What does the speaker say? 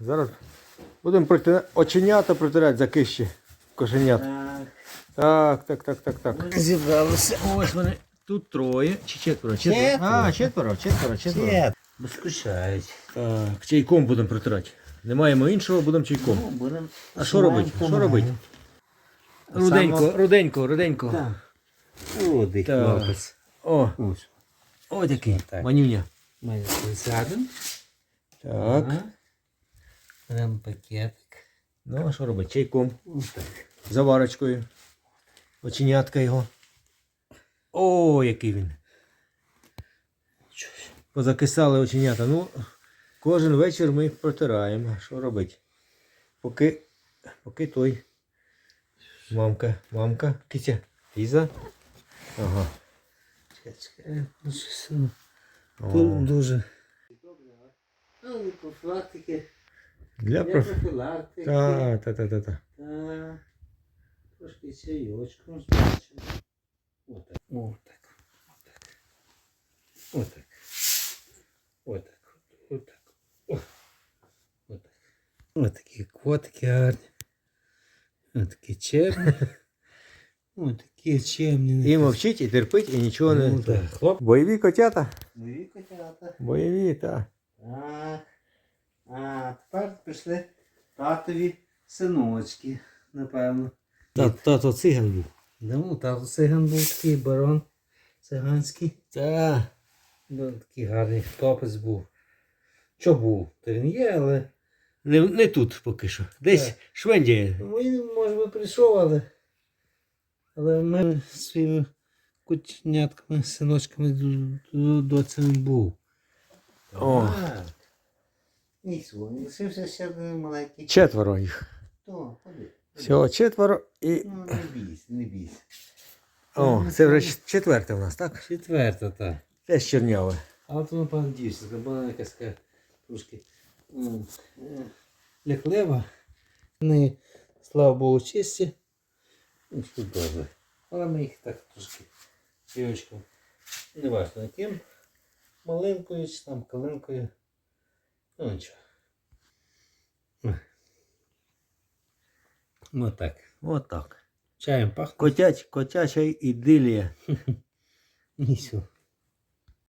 Зараз будемо проти... оченята протирати за кищі кошенят. Так. Так, так, так, так, так. Зібралося. Ось вони. Тут троє чи четверо? Четверо. А, четверо, четверо, четверо. Є. Безкушають. Так, чайком будемо протирати. Не маємо іншого, будемо чайком. Ну, будемо. А що робити? Що робити? Руденько, руденько, руденько. Так. Рудий Так. хлопець. О, Ось. ось такий. Так. Манюня. Ми присядемо. Так. Ага. Беремо пакетик. Ну, а що робити? Чайком. Заварочкою. Оченятка його. О, який він. Позакисали оченята. Ну, кожен вечір ми їх протираємо. Що робити? Поки, поки той. Мамка, мамка, киця, Ліза. Ага. Чекай, чекай. Ну, щось, ну, О. Тут дуже. Ну, профілактики. Для Для проф... профілактики. Та, та, та, та, та. Так. Трошки чайочком збачимо. Отак. Отак. Отак. Отак. Отак. Отак. О. Отак. Отакі котики гарні. Отакі чемні. Отакі чемні. І мовчить, і терпить, і нічого не. Ну, так. Хлоп. Бойові котята. Нові котята. Бойові, так. Так. А тепер пішли татові синочки, напевно. Тато циган був. Ну, тато циган був такий барон циганський. Так. Ну, такий гарний хлопець був. Що був? То він є, але. Не, не тут поки що. Десь Так. швендіє. Ну, Він, може би, прийшов, але. Але ми своїми кутнятками, синочками до- до- доцями був. О. Так. Нічого, не лишився ще один маленький. Четверо їх. То, ходи. Всього четверо і. Ну, не бійся, не бійся. О, це вже четверте у нас, так? Четверта, так. Теж черняве. А от воно пан дівчинка, вона якась така трошки м, е, ляхлива. Вони, слава Богу, чисті. Ну, все добре. Але ми їх так трошки чайочком. Не важливо яким. Малинкою чи там калинкою. Ну нічого. Вот так. Вот так. Чаєм пахне. Котять, котяча ідилія. Нічого.